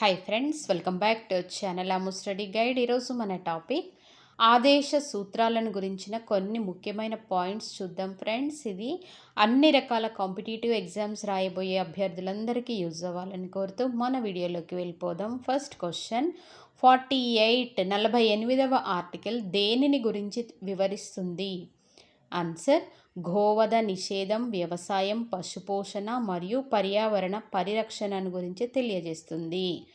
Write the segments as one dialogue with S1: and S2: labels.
S1: Hi friends welcome back to channel Amu study guide ఈరోజు మన topic ఆదేశ సూత్రాలను గురించిన కొన్ని ముఖ్యమైన పాయింట్స్ చూద్దాం ఫ్రెండ్స్ ఇది అన్ని రకాల కాంపిటేటివ్ ఎగ్జామ్స్ రాయబోయే అభ్యర్థులందరికీ యూజ్ అవ్వాలని కోరుతూ మన వీడియోలోకి వెళ్ళిపోదాం. ఫస్ట్ క్వశ్చన్ ఫార్టీ ఎయిట్ నలభై ఎనిమిదవ ఆర్టికల్ దేనిని గురించి వివరిస్తుంది? ఆన్సర్ గోవధ నిషేధం వ్యవసాయం పశుపోషణ మరియు పర్యావరణ పరిరక్షణను గురించి తెలియజేస్తుంది.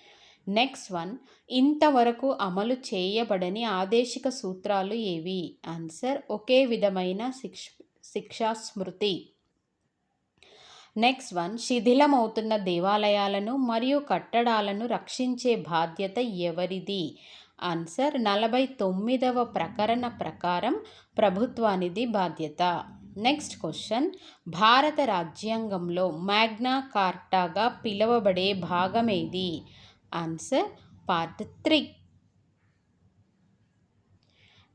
S1: నెక్స్ట్ వన్ ఇంతవరకు అమలు చేయబడని ఆదేశిక సూత్రాలు ఏవి? ఆన్సర్ ఒకే విధమైన శిక్ష శిక్షా స్మృతి నెక్స్ట్ వన్ శిథిలమవుతున్న దేవాలయాలను మరియు కట్టడాలను రక్షించే బాధ్యత ఎవరిది? ఆన్సర్ నలభై తొమ్మిదవ ప్రకరణ ప్రకారం ప్రభుత్వానిది బాధ్యత. Next question. భారత రాజ్యాంగంలో మ్యాగ్నా కార్టాగా పిలువబడే భాగమేది? Answer part three.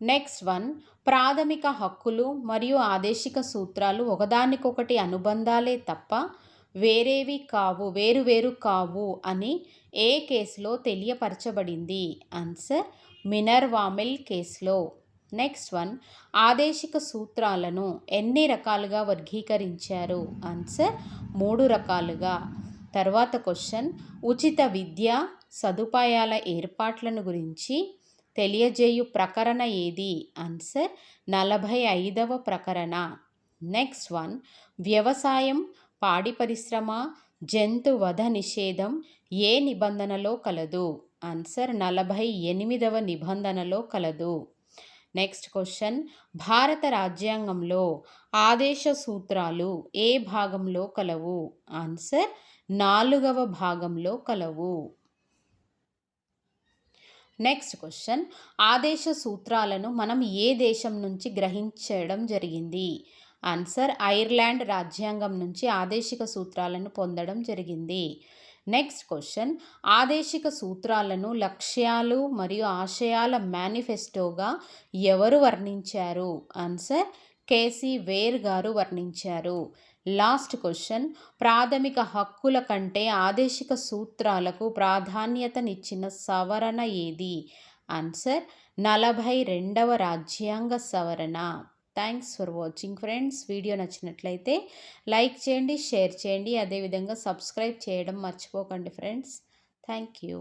S1: Next one. ప్రాథమిక హక్కులు మరియు ఆదేశిక సూత్రాలు ఒకదానికొకటి అనుబంధాలే తప్ప వేరేవి కావు వేరు వేరు కావు అని ఏ కేసులో తెలియపరచబడింది? ఆన్సర్ మినర్వామిల్ కేసులో. నెక్స్ట్ వన్ ఆదేశిక సూత్రాలను ఎన్ని రకాలుగా వర్గీకరించారు? ఆన్సర్ మూడు రకాలుగా. తర్వాత క్వశ్చన్ ఉచిత విద్య సదుపాయాల ఏర్పాట్లను గురించి తెలియజేయు ప్రకరణ ఏది? ఆన్సర్ నలభై ఐదవ ప్రకరణ. నెక్స్ట్ వన్ వ్యవసాయం పాడి పరిశ్రమ జంతు వధ నిషేధం ఏ నిబంధనలో కలదు? ఆన్సర్ నలభై ఎనిమిదవ నిబంధనలో కలదు. Next question. భారత రాజ్యాంగంలో ఆదేశ సూత్రాలు ఏ భాగంలో కలవు? ఆన్సర్ నాలుగవ భాగంలో కలవు. Next question. ఆదేశ సూత్రాలను మనం ఏ దేశం నుంచి గ్రహించడం జరిగింది? ఆన్సర్ ఐర్లాండ్ రాజ్యాంగం నుంచి ఆదేశిక సూత్రాలను పొందడం జరిగింది. నెక్స్ట్ క్వశ్చన్ ఆదేశిక సూత్రాలను లక్ష్యాలు మరియు ఆశయాల మేనిఫెస్టోగా ఎవరు వర్ణించారు? ఆన్సర్ కేసీ వేర్ గారు వర్ణించారు. లాస్ట్ క్వశ్చన్ ప్రాథమిక హక్కుల కంటే ఆదేశిక సూత్రాలకు ప్రాధాన్యతనిచ్చిన సవరణ ఏది? ఆన్సర్ నలభై రెండవ రాజ్యాంగ సవరణ. Thanks for watching friends video నచ్చినట్లయితే లైక్ చేయండి షేర్ చేయండి. అదేవిధంగా సబ్స్క్రైబ్ చేయడం మర్చిపోకండి ఫ్రెండ్స్ థ్యాంక్ యూ